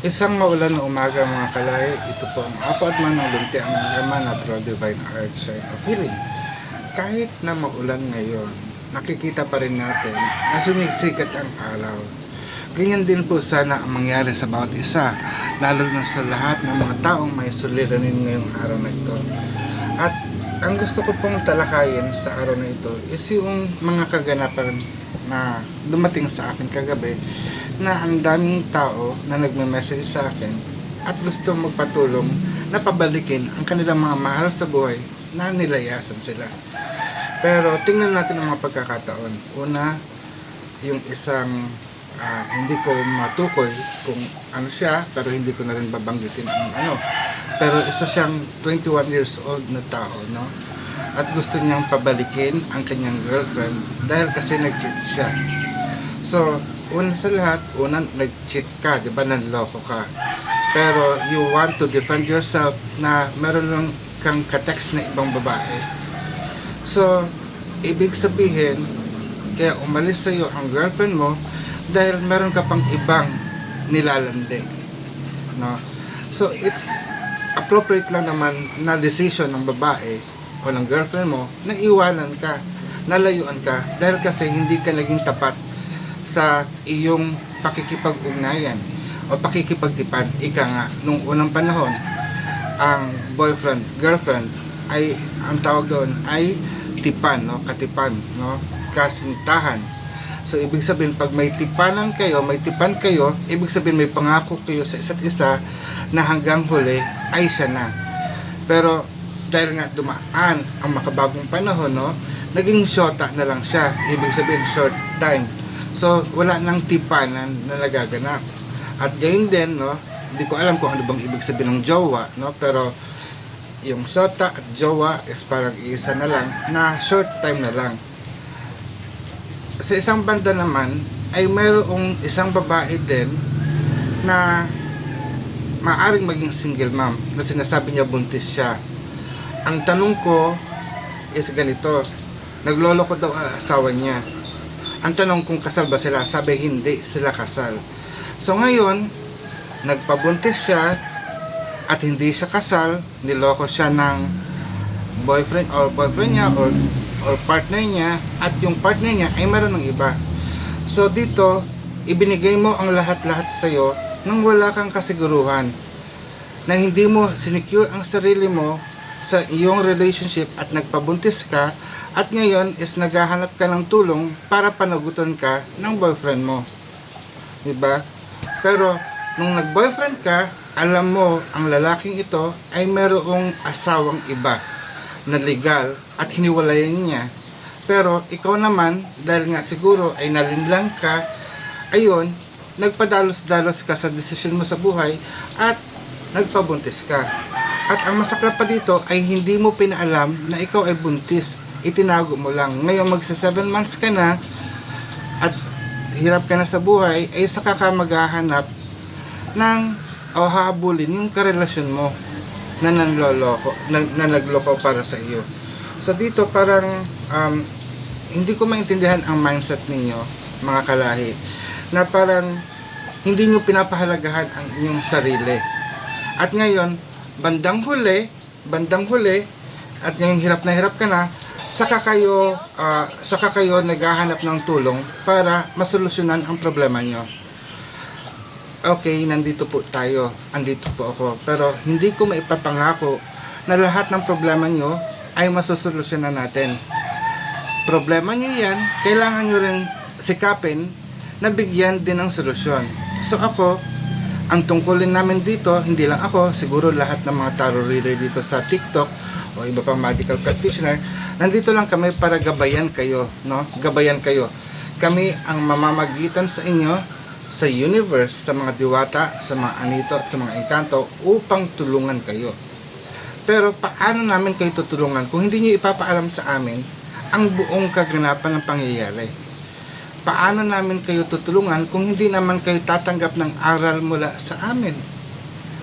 Isang maulan na umaga mga kalay, ito po ang apat man ng lunti ang laman at Raw Divine Art Sign of Healing. Kahit na maulan ngayon, nakikita pa rin natin na sumisikat ang araw. Ganyan din po sana ang mangyari sa bawat isa, lalo na sa lahat ng mga taong may suliranin ngayong araw na ito. At ang gusto ko pong talakayin sa araw na ito is yung mga kaganapan na dumating sa akin kagabi na ang daming tao na nagme-message sa akin at gusto magpatulong na pabalikin ang kanilang mga mahal sa buhay na nilayasan sila. Pero tingnan natin ang mga pagkakataon. Una, yung isang ah, hindi ko matukoy kung ano siya, pero hindi ko na rin babanggitin ang ano. Pero isa siyang 21 years old na tao, no? At gusto niyang pabalikin ang kanyang girlfriend dahil kasi nag-cheat siya. So, una sa lahat, unang nag-cheat ka, di ba? Nanloko ka. Pero you want to defend yourself na meron lang kang katext na ibang babae. So, ibig sabihin, kaya umalis sa'yo ang girlfriend mo dahil meron ka pang ibang nilalandi. No? So, it's appropriate lang naman na decision ng babae o ng girlfriend mo na iwanan ka, nalayuan ka dahil kasi hindi ka naging tapat sa iyong pakikipag-ugnayan o pakikipagtipan. Ika nga, nung unang panahon, ang boyfriend, girlfriend ay ang tawag doon ay tipan, no? Katipan, no? Kasintahan. So, ibig sabihin, pag may tipanan kayo, may tipan kayo, ibig sabihin, may pangako kayo sa isa't isa na hanggang huli ay siya na. Pero, dahil nga dumaan ang makabagong panahon, no? Naging shota na lang siya. Ibig sabihin, short time. So, wala nang tipanan na nagaganap. At gayon din, no? Hindi ko alam kung ano bang ibig sabihin ng jowa, no? Pero, yung shota at jowa is parang isa na lang na short time na lang. Sa isang banda naman ay mayroong isang babae din na maaring maging single mom na sinasabi niya buntis siya. Ang tanong ko is ganito, nagloloko daw ang asawa niya. Ang tanong kung kasal ba sila, sabi hindi sila kasal. So ngayon, nagpabuntis siya at hindi siya kasal, niloko siya ng boyfriend or boyfriend niya or or partner niya at yung partner niya ay meron ng iba. So dito, ibinigay mo ang lahat-lahat sa iyo nang wala kang kasiguruhan na hindi mo sinecure ang sarili mo sa iyong relationship at nagpabuntis ka at ngayon is naghahanap ka ng tulong para panagutan ka ng boyfriend mo. 'Di ba? Pero nung nag-boyfriend ka, alam mo ang lalaking ito ay merong asawang iba na legal at hiniwalayan niya. Pero ikaw naman, dahil nga siguro ay nalinlang ka, ayun, nagpadalos-dalos ka sa desisyon mo sa buhay at nagpabuntis ka. At ang masaklap pa dito ay hindi mo pinaalam na ikaw ay buntis. Itinago mo lang. Ngayon magsa 7 months ka na at hirap ka na sa buhay, ay saka ka maghahanap ng o hahabulin yung karelasyon mo na nanloloko, na, na nagloko para sa iyo. So dito parang um, hindi ko maintindihan ang mindset ninyo, mga kalahi, na parang hindi nyo pinapahalagahan ang inyong sarili. At ngayon, bandang huli, bandang huli, at ngayon hirap na hirap ka na, saka kayo, ah, saka kayo naghahanap ng tulong para masolusyonan ang problema nyo. Okay, nandito po tayo, andito po ako, pero hindi ko maipapangako na lahat ng problema nyo ay masosolusyonan natin. Problema nyo yan, kailangan nyo rin sikapin na bigyan din ng solusyon. So ako, ang tungkulin namin dito, hindi lang ako, siguro lahat ng mga tarot reader dito sa TikTok o iba pang medical practitioner, nandito lang kami para gabayan kayo, no? Gabayan kayo. Kami ang mamamagitan sa inyo sa universe, sa mga diwata, sa mga anito at sa mga engkanto upang tulungan kayo. Pero paano namin kayo tutulungan kung hindi niyo ipapaalam sa amin ang buong kaganapan ng pangyayari? Paano namin kayo tutulungan kung hindi naman kayo tatanggap ng aral mula sa amin?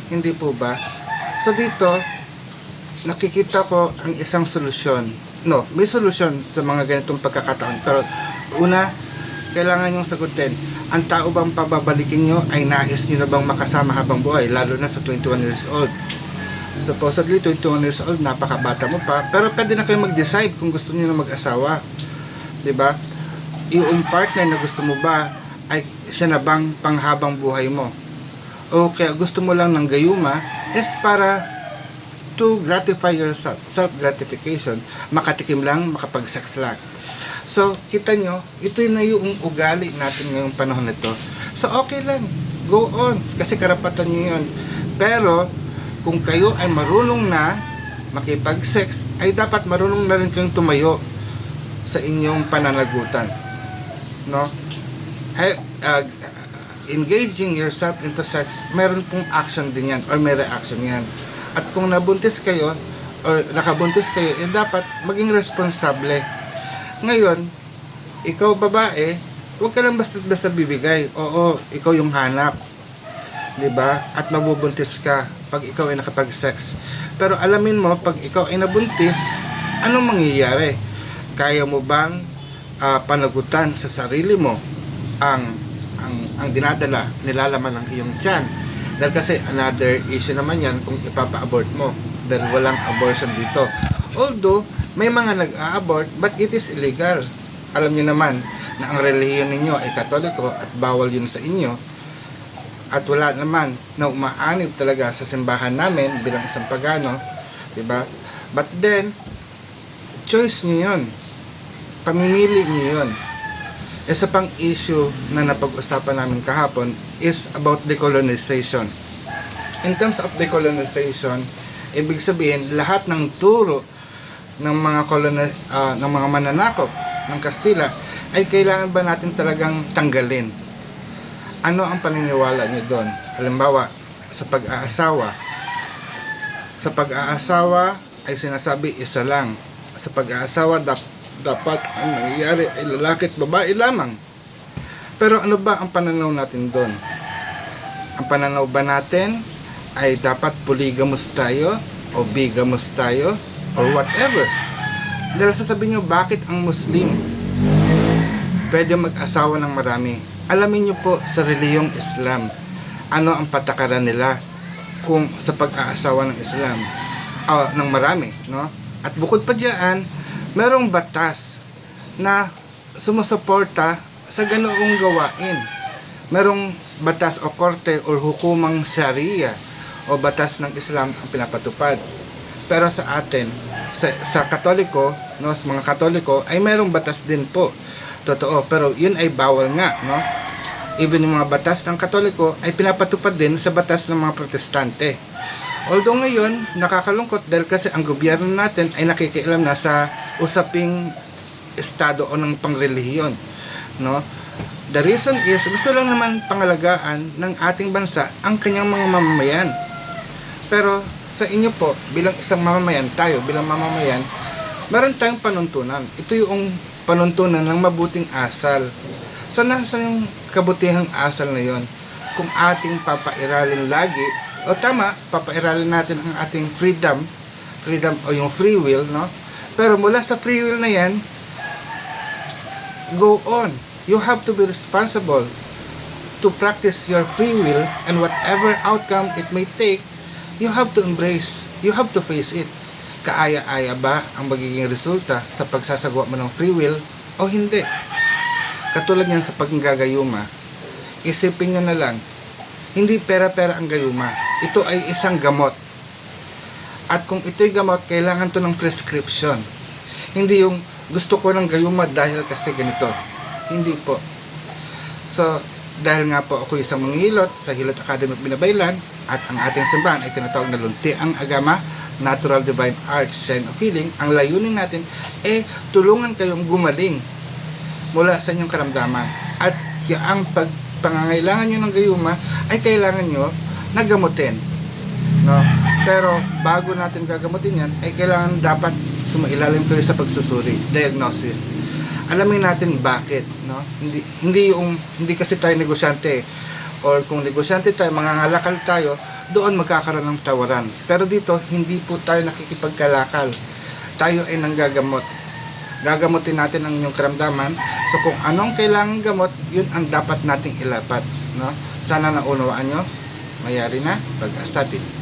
Hindi po ba? So dito, nakikita ko ang isang solusyon. No, may solusyon sa mga ganitong pagkakataon. Pero una, kailangan yung sagutin. Ang tao bang pababalikin nyo ay nais nyo na bang makasama habang buhay, lalo na sa 21 years old. Supposedly, 21 years old, napakabata mo pa, pero pwede na kayo mag-decide kung gusto niyo na mag-asawa. ba? Yung partner na gusto mo ba ay siya na bang panghabang buhay mo? O kaya gusto mo lang ng gayuma is para to gratify yourself, self-gratification, makatikim lang, makapag-sex lang. So, kita nyo, ito na yung ugali natin ngayong panahon na to. So, okay lang. Go on. Kasi karapatan nyo yun. Pero, kung kayo ay marunong na makipag-sex, ay dapat marunong na rin kayong tumayo sa inyong pananagutan. No? Ay, uh, engaging yourself into sex, meron pong action din yan or may reaction yan. At kung nabuntis kayo or nakabuntis kayo, eh dapat maging responsable. Ngayon, ikaw babae, huwag ka lang basta-basta bibigay. Oo, ikaw yung hanap. 'di ba? At mabubuntis ka pag ikaw ay nakapag-sex. Pero alamin mo, pag ikaw ay nabuntis, anong mangyayari? Kaya mo bang ah, panagutan sa sarili mo ang ang ang dinadala, nilalaman ng iyong tiyan? Dahil kasi another issue naman yan kung ipapa-abort mo. Dahil walang abortion dito. Although, may mga nag-a-abort, but it is illegal. Alam niyo naman na ang relihiyon ninyo ay katoliko at bawal yun sa inyo at wala naman na umaanib talaga sa simbahan namin bilang isang pagano, 'di ba? But then choice niyo 'yon. Pamimili niyo 'yon. Isa pang issue na napag-usapan namin kahapon is about decolonization. In terms of decolonization, ibig sabihin lahat ng turo ng mga koloni, ah, ng mga mananakop ng Kastila ay kailangan ba natin talagang tanggalin? ano ang paniniwala niyo doon? Halimbawa, sa pag-aasawa. Sa pag-aasawa ay sinasabi isa lang. Sa pag-aasawa dap- dapat ang nangyayari ay lalaki at babae lamang. Pero ano ba ang pananaw natin doon? Ang pananaw ba natin ay dapat polygamous tayo o bigamous tayo or whatever? Dahil sasabihin nyo, bakit ang Muslim pwede mag-asawa ng marami? alamin niyo po sa reliyong Islam ano ang patakaran nila kung sa pag-aasawa ng Islam ah, ng marami no at bukod pa diyan merong batas na sumusuporta sa ganoong gawain. Merong batas o korte o hukumang sharia o batas ng Islam ang pinapatupad. Pero sa atin sa, sa katoliko no sa mga katoliko ay merong batas din po. Totoo pero yun ay bawal nga no? Even yung mga batas ng katoliko ay pinapatupad din sa batas ng mga protestante although ngayon nakakalungkot dahil kasi ang gobyerno natin ay nakikialam na sa usaping estado o ng pangrelihiyon no the reason is gusto lang naman pangalagaan ng ating bansa ang kanyang mga mamamayan pero sa inyo po bilang isang mamamayan tayo bilang mamamayan meron tayong panuntunan ito yung panuntunan ng mabuting asal. So, nasa yung kabutihang asal na yon? Kung ating papairalin lagi, o tama, papairalin natin ang ating freedom, freedom o yung free will, no? Pero mula sa free will na yan, go on. You have to be responsible to practice your free will and whatever outcome it may take, you have to embrace. You have to face it kaaya-aya ba ang magiging resulta sa pagsasagawa mo ng free will o hindi. Katulad yan sa paggagayuma, isipin nyo na lang, hindi pera-pera ang gayuma. Ito ay isang gamot. At kung ito'y gamot, kailangan to ng prescription. Hindi yung gusto ko ng gayuma dahil kasi ganito. Hindi po. So, dahil nga po ako isang manghilot sa Hilot Academy of Binabaylan at ang ating simbahan ay tinatawag na Lunti ang Agama Natural Divine Art Shine of Healing, ang layunin natin eh tulungan kayong gumaling mula sa inyong karamdaman. At ang pagpangangailangan nyo ng gayuma ay kailangan nyo nagamutin. No? Pero bago natin gagamutin yan, ay kailangan dapat sumailalim kayo sa pagsusuri, diagnosis. Alamin natin bakit, no? Hindi hindi yung hindi kasi tayo negosyante or kung negosyante tayo, mangangalakal tayo, doon magkakaroon ng tawaran. Pero dito, hindi po tayo nakikipagkalakal. Tayo ay nanggagamot. gagamutin natin ang inyong karamdaman. So kung anong kailangan gamot, yun ang dapat nating ilapat. No? Sana naunawaan nyo. Mayari na, pag-asabit.